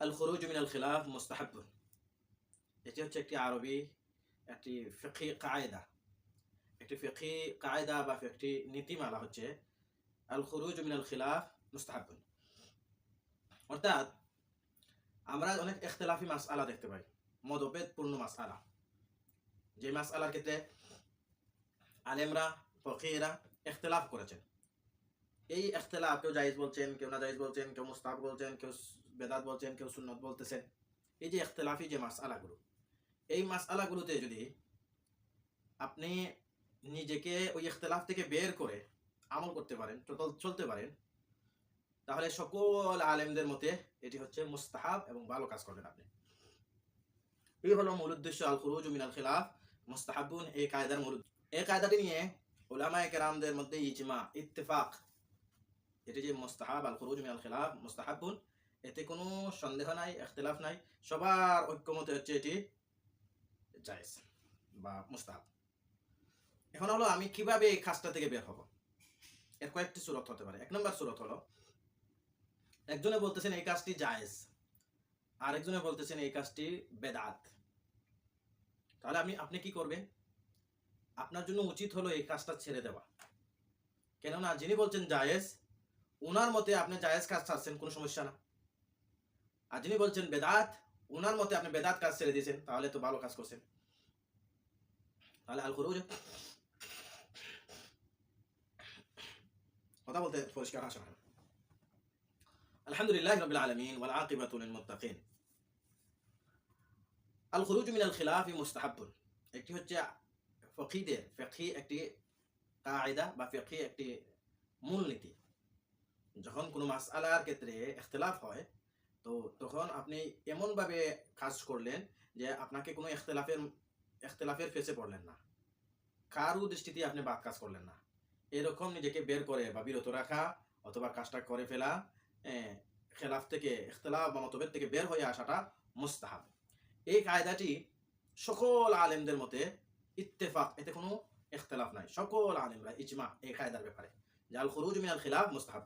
আল খরুজ মিন আল খিলাফ মুস্তাহাব এটি হচ্ছে একটি আরবি, একটি ফিকি কায়দা। একটি ফিকি কায়দা বা একটি নীতিমালা হচ্ছে আল খরুজ মিন আল খিলাফ মুস্তাহাব অর্থাৎ আমরা অনেক ইখতলাফি মাস আলা দেখতে পাই মতভেদপূর্ণ মাস আলা যে মাস আলার ক্ষেত্রে আলেমরা ফকিরা ইখতলাফ করেছেন। এই ইখতলাফ কেউ জায়েজ বলছেন, কেউ না জায়েজ বলছেন, কেউ মুস্তাহাব বলছেন, কেউ বেদাত বলছেন, কেউ সুন্নত বলতেছেন, এই যে ইখতলাফি যে মাস আলাগুলো এই মাস আলাগুলোতে যদি আপনি নিজেকে ওই ইখতলাফ থেকে বের করে আমল করতে পারেন চল- চলতে পারেন, তাহলে সকল আলেমদের মতে এটি হচ্ছে মুস্তাহাব এবং ভালো কাজ করবেন আপনি এই হলো মূল উদ্দেশ্য আল খুরুজ মিনাল খিলাফ, মুস্তাহাবুন এই কায়দার মূল। এই কায়দাটি নিয়ে ওলামায়ে কেরামদের মধ্যে ইজমা, ইত্তেফাক, এটি যে মুস্তাহাব আল খুরুজ মিনাল খিলাফ, মুস্তাহাবুন এতে কোনো সন্দেহ নাই ইখতিলাফ নাই। সবার ঐক্যমতে হচ্ছে এটি জায়েজ বা মুস্তাহাব। এখন হলো আমি কীভাবে এই কাজটা থেকে বের হব? এর কয়েকটি সুরত হতে পারে। এক নম্বর সুরত হলো, একজনে বলতেছেন এই কাজটি জায়েজ, আরেকজনে বলতেছেন এই কাজটি বেদাত। তাহলে আমি, আপনি কি করবেন? আপনার জন্য উচিত হলো এই কাজটা ছেড়ে দেওয়া। কেননা যিনি বলছেন জায়েজ ওনার মতে আপনি জায়েজ কাজ ছাড়ছেন, কোনো সমস্যা না। আর যিনি বলছেন বেদাত ওনার মতে আপনি বেদাত কাজ ছেড়ে দিয়েছেন, তাহলে তো ভালো কাজ করছেন। তাহলে আল খরুজ। কথা বলতে পরিষ্কার আসে আলহামদুলিল্লাহ রবিল আলমিন, ওয়াল আকিবাতুল মুত্তাকিন। আল খুরুজ মিনাল খিলাফি মুস্তাহাবুন একটি হচ্ছে ফকিদের ফেকি একটি কায়দা বা ফেকি একটি মূলনীতি। যখন কোনো মাসআলার ক্ষেত্রে ইখতিলাফ হয় তো তখন আপনি এমনভাবে কাজ করলেন যে আপনাকে কোনো ইখতিলাফের ইখতিলাফের ফেসে পড়লেন না। কারু দৃষ্টিতে আপনি বাদ কাজ করলেন না। এরকম নিজেকে বের করে বা বিরত রাখা অথবা কাজটা করে ফেলা খেলাফ থেকে ইখতলাফ বা মতভেদ থেকে বের হয়ে আসাটা মুস্তাহাব। এই কায়দাটি সকল আলেমদের মতে ইত্তেফাক, এতে কোনো ইখতলাফ নাই। সকল আলেমরা ইজমা এই কায়দার ব্যাপারে। জাল খুরুজ মিনাল খিলাফ মুস্তাহাব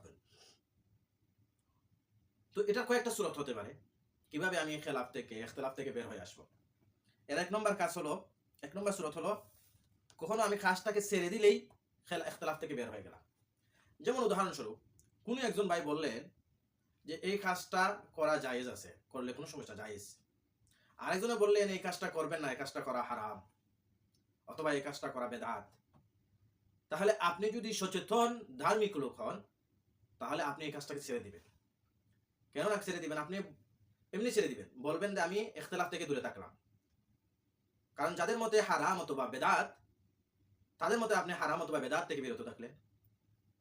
তো এটা কয়েকটা সুরত হতে পারে। কীভাবে আমি খেলাফ থেকে, ইখতলাফ থেকে বের হয়ে আসব? এর এক নম্বর কাজ হলো, এক নম্বর সুরত হলো, কখনো আমি কাজটাকে ছেড়ে দিলেই খেলা, ইখতলাফ থেকে বের হয়ে গেলাম। যেমন উদাহরণস্বরূপ, কোনো একজন ভাই বললেন যে, এই কাজটা করা জায়েজ আছে, করলে কোনো সমস্যা, জায়েজ। আরেকজনে বললেন, এই কাজটা করবেন না, এই কাজটা করা হারাম অথবা এই কাজটা করা বেদাত। তাহলে আপনি যদি সচেতন, ধার্মিক লোক হন, তাহলে আপনি এই কাজটাকে ছেড়ে দিবেন। কেন না ছেড়ে দিবেন? আপনি এমনি ছেড়ে দিবেন। বলবেন যে আমি ইখতলাফ থেকে দূরে থাকলাম। কারণ যাদের মতে হারাম অথবা বেদাত, তাদের মতে আপনি হারাম অথবা বেদাত থেকে বিরত থাকলেন।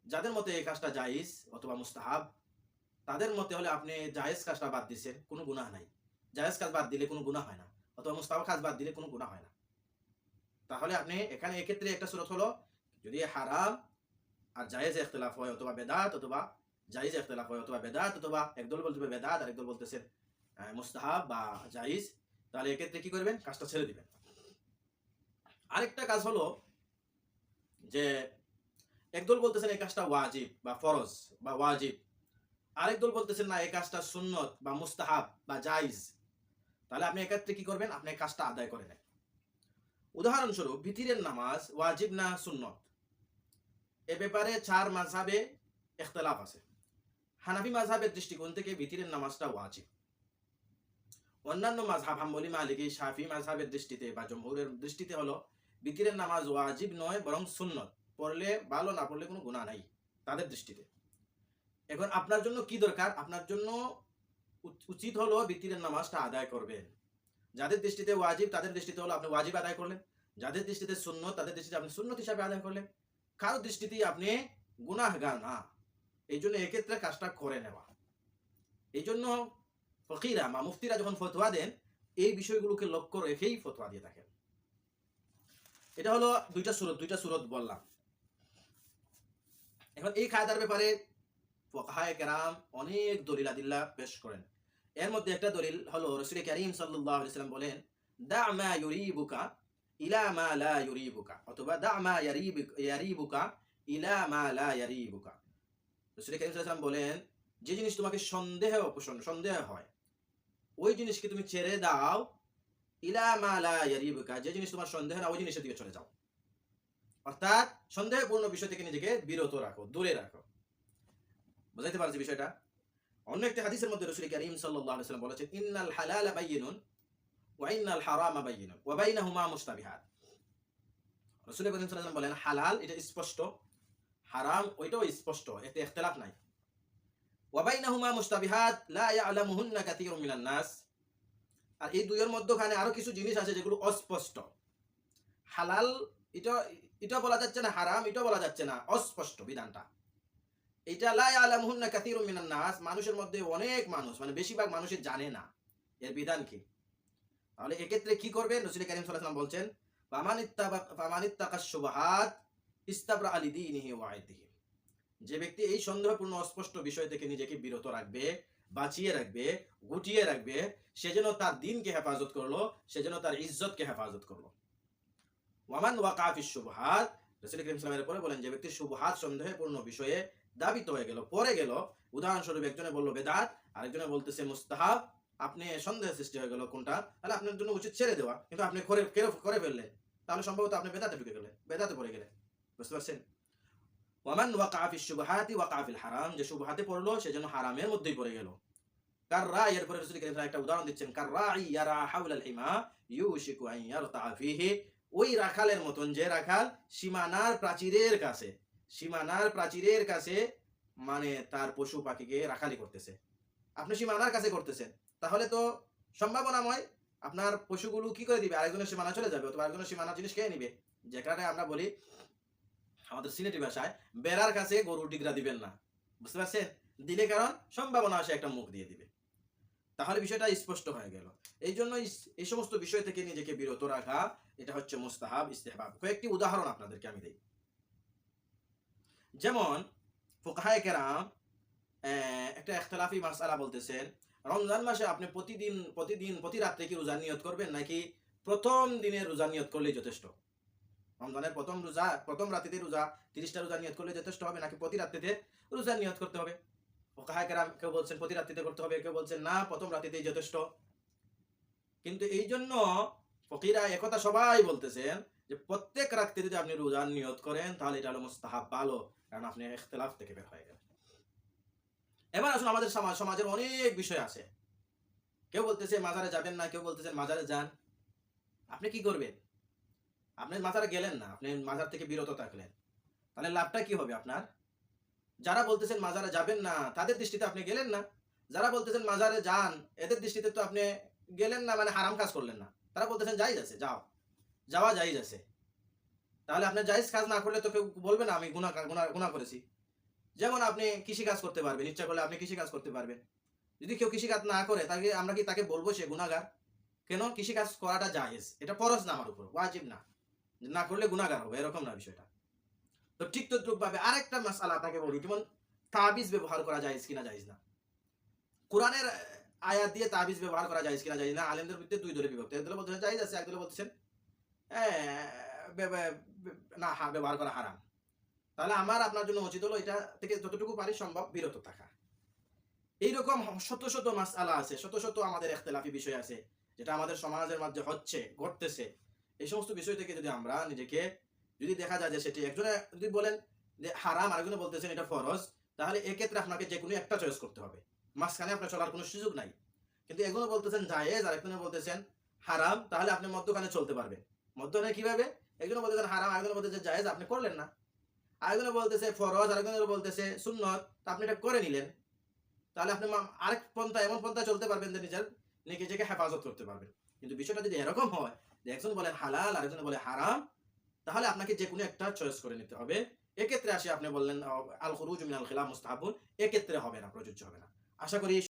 যাদের মতে এই কাজটা জায়েজ অথবা মুস্তাহাব, তাদের মতে হলে আপনি জায়েজ কাজটা বাদ দিচ্ছেন, কোনো গুনাহ নাই। জায়েজ কাজ বাদ দিলে কোনো গুনাহ হয় না, অথবা মুস্তাহাব কাজ বাদ দিলে কোনো গুনাহ হয় না। তাহলে আপনি এখানে এক্ষেত্রে একটা সুরত হলো, যদি হারাম আর জায়েজ ইখতিলাফ হয় অথবা বেদাত অথবা জায়েজ ইখতিলাফ হয় অথবা বেদাত অথবা একদল বলতে বেদাত আর একদল বলতেছেন আহ, মুস্তাহাব বা জায়েজ তাহলে এক্ষেত্রে কি করবেন? কাজটা ছেড়ে দিবেন। আরেকটা কাজ হলো যে একদল বলতেছেন এই কাজটা ওয়াজিব বা ফরজ বা ওয়াজিব আরেক দল বলতেছেন না এই কাজটা সুন্নত বা মুস্তাহাব বা জাইজ তাহলে আপনি এক্ষেত্রে কি করবেন? আপনি কাজটা আদায় করে নেন। উদাহরণস্বরূপ ভিতিরের নামাজ ওয়াজিব না সুন্নত? এ ব্যাপারে চার মাঝাবে ইখতলাফ আছে। হানাফি মাঝহাবের দৃষ্টিকোণ থেকে ভিতিরের নামাজটা ওয়াজিব। অন্যান্য মাঝহাব হাম্বলি, মালিকি, শাফি মাঝহাবের দৃষ্টিতে বা জমহুরের দৃষ্টিতে হলো ভিতিরের নামাজ ওয়াজিব নয়, বরং সুন্নত। পড়লে ভালো, না পড়লে কোনো গুণা নাই, তাদের দৃষ্টিতে। এখন আপনার জন্য কি দরকার? আপনার জন্য উচিত হলো বিতিরের নামাজটা আদায় করবেন। যাদের দৃষ্টিতে ওয়াজিব, তাদের দৃষ্টিতে হলো আপনি ওয়াজিব আদায় করলেন। যাদের দৃষ্টিতে সুন্নত, তাদের দৃষ্টিতে আপনি সুন্নত হিসাবে আদায় করলেন। কারও দৃষ্টিতেই আপনি গুনাহগার না। এই জন্য এক্ষেত্রে কাজটা করে নেওয়া। এই জন্য ফকিরা বা মুফতিরা যখন ফতোয়া দেন, এই বিষয়গুলোকে লক্ষ্য রেখেই ফতোয়া দিয়ে থাকেন। এটা হলো দুইটা সুরত দুইটা সুরত বললাম। এখন এই কায়দার ব্যাপারে ফকাহায় কেরাম অনেক দলিল আদিল্লা পেশ করেন। এর মধ্যে একটা দলিল হলো রসুল করিম সাল্লাম বলেন, দা মা ইউরিবুকা ইলা মা লা ইউরিবুকা অথবা দা মা ইয়ারিবুকা ইলা মা লা ইয়ারিবুকা সাল্লাম বলেন, যে জিনিস তোমাকে সন্দেহ সন্দেহ হয়, ওই জিনিসকে তুমি ছেড়ে দাও, ইলা যে জিনিস তোমার সন্দেহ না, ওই জিনিসের দিকে চলে যাও। অর্থাৎ সন্দেহপূর্ণ বিষয় থেকে নিজেকে বিরত রাখো, দূরে রাখো। বুঝাইতে পারছি বিষয়টা? অন্য একটি হাদিসের মধ্যে রসুল করিম ওয়াসাল্লাম বলেছেন, ইন্নাল হালালা বাইয়িনুন ওয়া ইন্নাল হারামা বাইয়িনুন ওয়া বাইনাহুমা মুস্তাবিহাত রসুল করিম ওয়াসাল্লাম বলেন, হালাল, এটা স্পষ্ট হারাম, ওইটাও স্পষ্ট, এতে ইখতিলাফ নাই। ওয়া বাইনাহুমা মুস্তাবিহাত লা ইয়ালামুহুন্না কাসীরুম আর এই দুইয়ের মধ্যখানে আরও কিছু জিনিস আছে যেগুলো অস্পষ্ট। হালাল, এটা এটা বলা যাচ্ছে না হারাম এটা বলা যাচ্ছে না, অস্পষ্ট বিধানটা। এটা লাই আলামহুন্না কাসীরুম মিনান নাস, মানুষের মধ্যে অনেক মানুষ মানে বেশিরভাগ মানুষের জানে না, এর বিধান কি? তাহলে এক্ষেত্রে কি করবে নসরুল করিম সাল্লাল্লাহু বলছেন ফামানিত্তাবা ফামানিত্তাকাশ শুবহাত ইস্তাবরা আলি দীনিহি ওয়া আইদিহি যে ব্যক্তি এই সন্দেহপূর্ণ অস্পষ্ট বিষয় থেকে নিজেকে বিরত রাখবে, বাঁচিয়ে রাখবে, গুটিয়ে রাখবে, সে যেন তার দিনকে হেফাজত করল, সে যেন তার ইজ্জতকে হেফাজত করল। ওয়ামান ওয়াকাফিস শুবহাত, রসুল করিম পরে বলেন, যে ব্যক্তি সন্দেহপূর্ণ বিষয়ে দাবিত হয়ে গেল পরে গেল, উদাহরণস্বরূপ একজনে বলল, বেদাত আরেকজনে বলতেছে, মুস্তাহাব আপনি সন্দেহ সৃষ্টি হয়ে গেল, কোনটা? তাহলে আপনার জন্য উচিত ছেড়ে দেওয়া, কিন্তু আপনি করে করে ফেললেন। তাহলে সম্ভবত আপনি বেদাতে ঢুকে গেলেন, বেদাতে পড়ে গেলেন। বুঝতে পারছেন? হারাম, যে পড়ল, সে যেন হারামের মধ্যেই পড়ে গেল। কার রা এরপরে রসুল একটা উদাহরণ দিচ্ছেন ইয়ারা হিমা ইউশিকু ওই রাখালের মতন যে রাখাল সীমানার প্রাচীরের কাছে, সীমানার প্রাচীরের কাছে মানে তার পশু পাখিকে রাখালি করতেছে। আপনি সীমানার কাছে করতেছেন, তাহলে তো সম্ভাবনাময়। আপনার পশুগুলো কি করে দিবে? আরেকজনের সীমানা চলে যাবে, অথবা আরেকজনের সীমানা জিনিস খেয়ে নিবে। যেখানে আমরা বলি আমাদের সিলেটি ভাষায় বেড়ার কাছে গরু ডিগরা দিবেন না। বুঝতে পারছেন? দিলে কারণ সম্ভাবনা আসে একটা মুখ দিয়ে দিবে। তাহলে বিষয়টা স্পষ্ট হয়ে গেল। এই জন্য এই সমস্ত বিষয় থেকে নিজেকে বিরত রাখা, এটা হচ্ছে মুস্তাহাব, ইস্তেহবাব। কয়েকটি উদাহরণ আপনাদেরকে আমি দিই। যেমন ফোকাহায় কেরাম একটা এখতলাফি মাসালা বলতেছেন, রমজান মাসে আপনি প্রতিদিন প্রতিদিন, প্রতি রাত্রে কি রোজা নিয়ত করবেন? নাকি প্রথম দিনে রোজা নিয়ত করলেই যথেষ্ট? রমজানের প্রথম রোজা, প্রথম রাত্রিতে রোজা, তিরিশটা রোজা নিয়ত করলে যথেষ্ট হবে, নাকি প্রতি রাত্রিতে রোজা নিয়ত করতে হবে? কেরাম কেউ বলছেন প্রতি রাত্রিতে করতে হবে, কেউ বলছেন না, প্রথম রাত্রিতেই যথেষ্ট। কিন্তু এই জন্য ফকিরা একথা সবাই বলতেছেন যে প্রত্যেক রাত্রে যদি আপনি রোজার নিয়ত করেন, তাহলে এটা হলো মুস্তাহাব ভালো, কারণ আপনি ইখতিলাফ থেকে বের হয়ে গেলেন। এবার আসুন আমাদের সমাজ সমাজের অনেক বিষয় আছে। কেউ বলতেছে মাজারে যাবেন না, কেউ বলতেছেন মাজারে যান। আপনি কি করবেন? আপনি মাজারে গেলেন না, আপনি মাজার থেকে বিরত থাকলেন। তাহলে লাভটা কি হবে আপনার? যারা বলতেছেন মাজারে যাবেন না, তাদের দৃষ্টিতে আপনি গেলেন না। যারা বলতেছেন মাজারে যান, এদের দৃষ্টিতে তো আপনি গেলেন না মানে হারাম কাজ করলেন না। তারা বলতেছেন যাই আছে, যাও। যাওয়া যাই আছে। তাহলে আপনি জায়েজ কাজ না করলে তো কেউ বলবে না, আমি গুণা গুণা গুণা করেছি। যেমন আপনি কৃষি কাজ করতে পারবেন, ইচ্ছা করলে আপনি কৃষি কাজ করতে পারবেন। যদি কেউ কৃষি কাজ না করে, তাকে আমরা কি তাকে বলব সে গুণাগার কেন? কৃষি কাজ করাটা জায়েজ। এটা ফরজ না আমার উপর, ওয়াজিব না। না করলে গুণাগার হবে এরকম না বিষয়টা। তো ঠিক তদ্রুপ ভাবে আরেকটা মাসালা আপনাকে বলি যেমন তাবিজ ব্যবহার করা যায় কিনা জায়েজ না। কোরআনের আয়াত দিয়ে তাবিজ ব্যবহার করা যায় কিনা যায় না আলেমদের ভিতরে দুই দলে বিভক্ত। এক দলে বলতেছেন জায়েজ আছে এক দলে বলতেছেন হ্যাঁ, বে- বে- বে- না হা ব্যবহার করা হারাম। তাহলে আমার আপনার জন্য উচিত হলো এটা থেকে যতটুকু পারি সম্ভব বিরত থাকা। এইরকম শত শত মাসআলা আছে শত শত আমাদের এখতেলাফি বিষয় আছে যেটা আমাদের সমাজের মধ্যে হচ্ছে ঘটতেছে। এই সমস্ত বিষয় থেকে যদি আমরা নিজেকে যদি দেখা যায় যে সেটি একজনে যদি বলেন যে হারাম, আরেকজনে বলতেছেন এটা ফরজ, তাহলে এক্ষেত্রে আপনাকে যে কোনো একটা চয়েস করতে হবে। মাঝখানে আপনার চলার কোনো সুযোগ নাই। কিন্তু এগুলো বলতেছেন জায়েজ আর একজনে বলতেছেন হারাম, তাহলে আপনি মধ্যখানে চলতে পারবেন। মধ্যখানে কীভাবে? একজনে বলতেছেন হারাম, আরেকজনে বলতেছে জায়েজ, আপনি করলেন না। আরেকজনে বলতেছে ফরজ, আরেকজনে বলতেছে সুন্নত, তা আপনি এটা করে নিলেন। তাহলে আপনি আরেক পন্থা এমন পন্থা চলতে পারবেন যে নিজের, নিজেকে হেফাজত করতে পারবেন। কিন্তু বিষয়টা যদি এরকম হয় একজন বলেন হালাল আরেকজন বলে হারাম, তাহলে আপনাকে যে কোনো একটা চয়েস করে নিতে হবে। এক্ষেত্রে আসে আপনি বললেন আল খরুজ মিনাল খিলাম মুস্তাহাবুন, এক্ষেত্রে হবে না, প্রযোজ্য হবে না। আশা করি